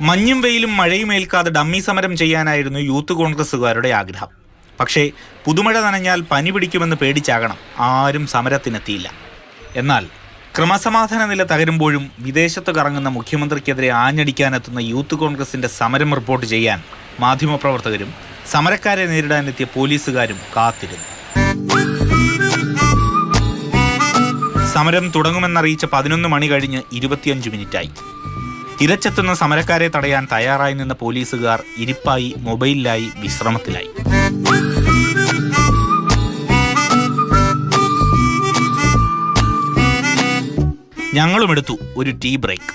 മഞ്ഞും വെയിലും മഴയും ഏൽക്കാതെ ഡമ്മി സമരം ചെയ്യാനായിരുന്നു യൂത്ത് കോൺഗ്രസ്സുകാരുടെ ആഗ്രഹം. പക്ഷേ പുതുമഴ നനഞ്ഞാൽ പനി പിടിക്കുമെന്ന് പേടിച്ചാകണം. ആരും സമരത്തിനെത്തിയില്ല. എന്നാൽ ക്രമസമാധാന നില തകരുമ്പോഴും വിദേശത്ത് കറങ്ങുന്ന മുഖ്യമന്ത്രിക്കെതിരെ ആഞ്ഞടിക്കാനെത്തുന്ന യൂത്ത് കോൺഗ്രസിന്റെ സമരം റിപ്പോർട്ട് ചെയ്യാൻ മാധ്യമപ്രവർത്തകരും സമരക്കാരെ നേരിടാനെത്തിയ പോലീസുകാരും കാത്തിരുന്നു. സമരം തുടങ്ങുമെന്നറിയിച്ച പതിനൊന്ന് മണി കഴിഞ്ഞ് ഇരുപത്തിയഞ്ച് മിനിറ്റായി. ഇരച്ചെത്തുന്ന സമരക്കാരെ തടയാൻ തയ്യാറായി നിന്ന പോലീസുകാർ ഇരിപ്പായി മൊബൈലിലായി വിശ്രമത്തിലായി. ഞങ്ങളും എടുത്തു ഒരു ടീ ബ്രേക്ക്.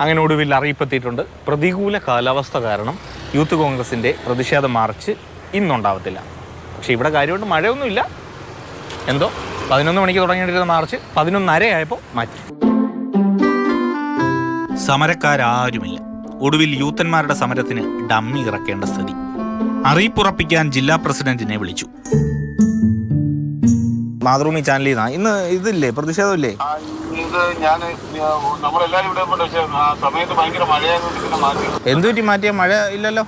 അങ്ങനെ ഒടുവിൽ അറിയിപ്പെത്തിയിട്ടുണ്ട്. പ്രതികൂല കാലാവസ്ഥ കാരണം യൂത്ത് കോൺഗ്രസിന്റെ പ്രതിഷേധ മാർച്ച് ഇന്നുണ്ടാവത്തില്ല. പക്ഷേ ഇവിടെ കാര്യമായിട്ട് മഴയൊന്നുമില്ല. എന്തോ പതിനൊന്ന് മണിക്ക് തുടങ്ങിയിട്ടിരുന്ന മാർച്ച് പതിനൊന്നര ആയപ്പോൾ മാറ്റി. സമരക്കാരാരുമില്ല. ഒടുവിൽ യൂത്തന്മാരുടെ സമരത്തിന് ഡമ്മി ഇറക്കേണ്ട സ്ഥിതി. അറിയിപ്പുറപ്പിക്കാൻ ജില്ലാ പ്രസിഡന്റിനെ വിളിച്ചു. മാതൃഭൂമി ചാനലിൽ നിന്നാ? ഇന്ന് ഇതില്ലേ? പ്രതിഷേധമില്ലേ? എന്തുപറ്റി മാറ്റിയ? മഴ ഇല്ലല്ലോ?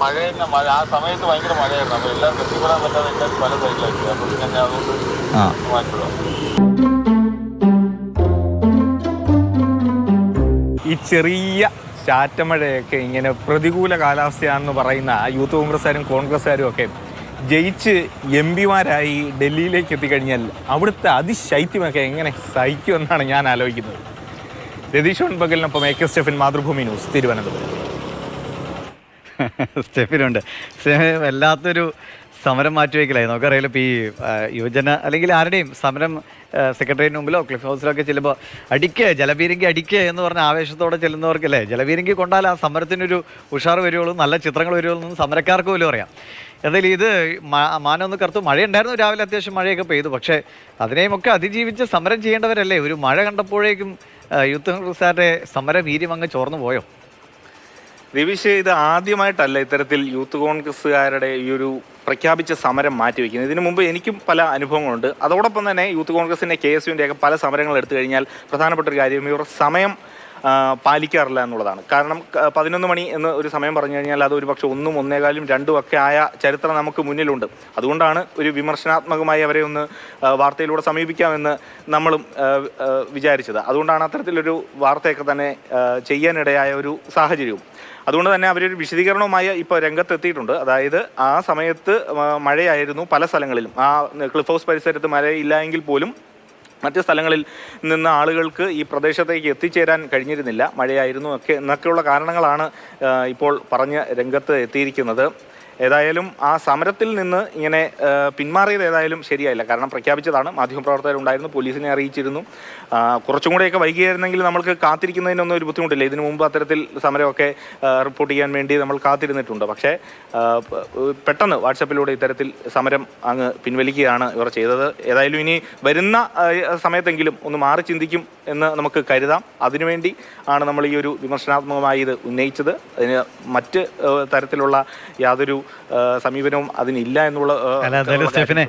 മഴ തന്നെ മഴ ആ സമയത്ത് ഭയങ്കര മഴയായിരുന്നു. അപ്പൊ എല്ലാം എത്തിപ്പെടാൻ പറ്റാതെ എല്ലാവരും പല സൈഡിലാക്കി അപ്പൊ പിന്നെ അതുകൊണ്ട് ആ. മാറ്റിവിടാം ഈ ചെറിയ ചാറ്റമഴയൊക്കെ ഇങ്ങനെ പ്രതികൂല കാലാവസ്ഥയാണെന്ന് പറയുന്ന ആ യൂത്ത് കോൺഗ്രസ്സുകാരും കോൺഗ്രസ്സുകാരും ഒക്കെ ജയിച്ച് എം പിമാരായി ഡൽഹിയിലേക്ക് എത്തിക്കഴിഞ്ഞാൽ അവിടുത്തെ അതിശൈത്യമൊക്കെ എങ്ങനെ സഹിക്കുമെന്നാണ് ഞാൻ ആലോചിക്കുന്നത്. Ratheesh ഉൺപകലിനൊപ്പം A K Stephin Mathrubhumi news Thiruvananthapuram. സ്റ്റെഫിനുണ്ട്. സ്റ്റെഫിന് വല്ലാത്തൊരു സമരം മാറ്റിവെക്കലായി നമുക്കറിയാലോ ഇപ്പോൾ ഈ യുവജന അല്ലെങ്കിൽ ആരുടെയും സമരം സെക്രട്ടറിന് മുമ്പിലോ ക്ലിഫ് ഹൗസിലോ ഒക്കെ ചെല്ലുമ്പോൾ അടിക്കുക ജലപീരങ്കി അടിക്കുക എന്ന് പറഞ്ഞ ആവേശത്തോടെ ചെല്ലുന്നവർക്കല്ലേ ജലപീരങ്കി കൊണ്ടാൽ ആ സമരത്തിനൊരു ഉഷാർ വരുവുള്ളൂ നല്ല ചിത്രങ്ങൾ വരുവുള്ളൂ എന്ന് സമരക്കാർക്ക് പോലും അറിയാം. എന്തായാലും ഇത് മാനം ഒന്ന് കറുത്തു. മഴയുണ്ടായിരുന്നു രാവിലെ അത്യാവശ്യം മഴയൊക്കെ പെയ്തു. പക്ഷേ അതിനെയും ഒക്കെ അതിജീവിച്ച് സമരം ചെയ്യേണ്ടവരല്ലേ? ഒരു മഴ കണ്ടപ്പോഴേക്കും യൂത്ത് കോൺഗ്രസ്സുകാരുടെ സമരവീര്യം അങ്ങ് ചോർന്നു പോയോ? രവീഷ് ഇത് ആദ്യമായിട്ടല്ല ഇത്തരത്തിൽ യൂത്ത് കോൺഗ്രസ്സുകാരുടെ ഈ ഒരു പ്രഖ്യാപിച്ച സമരം മാറ്റിവെക്കുന്നത്. ഇതിനു മുമ്പ് എനിക്കും പല അനുഭവങ്ങളുണ്ട്. അതോടൊപ്പം തന്നെ യൂത്ത് കോൺഗ്രസിന്റെ കെ എസ് യുവിന്റെയൊക്കെ പല സമരങ്ങൾ എടുത്തു കഴിഞ്ഞാൽ പ്രധാനപ്പെട്ട ഒരു കാര്യം ഇവർ സമയം പാലിക്കാറില്ല എന്നുള്ളതാണ്. കാരണം പതിനൊന്ന് മണി എന്ന് ഒരു സമയം പറഞ്ഞു കഴിഞ്ഞാൽ അത് ഒരു പക്ഷേ ഒന്നും ഒന്നേകാലും രണ്ടും ഒക്കെ ആയ ചരിത്രം നമുക്ക് മുന്നിലുണ്ട്. അതുകൊണ്ടാണ് ഒരു വിമർശനാത്മകമായി അവരെ ഒന്ന് വാർത്തയിലൂടെ സമീപിക്കാമെന്ന് നമ്മളും വിചാരിച്ചത്. അതുകൊണ്ടാണ് അത്തരത്തിലൊരു വാർത്തയൊക്കെ തന്നെ ചെയ്യാനിടയായ ഒരു സാഹചര്യവും. അതുകൊണ്ട് തന്നെ അവരൊരു വിശദീകരണവുമായി ഇപ്പോൾ രംഗത്തെത്തിയിട്ടുണ്ട്. അതായത് ആ സമയത്ത് മഴയായിരുന്നു പല സ്ഥലങ്ങളിലും. ആ ക്ലിഫ് ഹൗസ് പരിസരത്ത് മഴയില്ല എങ്കിൽ പോലും മറ്റ് സ്ഥലങ്ങളിൽ നിന്ന് ആളുകൾക്ക് ഈ പ്രദേശത്തേക്ക് എത്തിച്ചേരാൻ കഴിഞ്ഞിരുന്നില്ല. മഴയായിരുന്നു ഒക്കെ എന്നൊക്കെയുള്ള കാരണങ്ങളാണ് ഇപ്പോൾ പറഞ്ഞ് രംഗത്ത് എത്തിയിരിക്കുന്നത്. ഏതായാലും ആ സമരത്തിൽ നിന്ന് ഇങ്ങനെ പിന്മാറിയത് ഏതായാലും ശരിയായില്ല. കാരണം പ്രഖ്യാപിച്ചതാണ്. മാധ്യമപ്രവർത്തകരുണ്ടായിരുന്നു പോലീസിനെ അറിയിച്ചിരുന്നു. കുറച്ചും കൂടെയൊക്കെ വൈകിയായിരുന്നെങ്കിൽ നമ്മൾക്ക് കാത്തിരിക്കുന്നതിനൊന്നും ഒരു ബുദ്ധിമുട്ടില്ല. ഇതിനു മുമ്പ് അത്തരത്തിൽ സമരമൊക്കെ റിപ്പോർട്ട് ചെയ്യാൻ വേണ്ടി നമ്മൾ കാത്തിരുന്നിട്ടുണ്ട്. പക്ഷേ പെട്ടെന്ന് വാട്സപ്പിലൂടെ ഇത്തരത്തിൽ സമരം അങ്ങ് പിൻവലിക്കുകയാണ് ഇവർ ചെയ്തത്. ഏതായാലും ഇനി വരുന്ന സമയത്തെങ്കിലും ഒന്ന് മാറി ചിന്തിക്കും എന്ന് നമുക്ക് കരുതാം. അതിനുവേണ്ടി ആണ് നമ്മൾ ഈ ഒരു വിമർശനാത്മകമായി ഇത് ഉന്നയിച്ചത്. അതിന് മറ്റ് തരത്തിലുള്ള യാതൊരു സമീപനവും അതിനില്ല എന്നുള്ള സ്റ്റെഫിനെ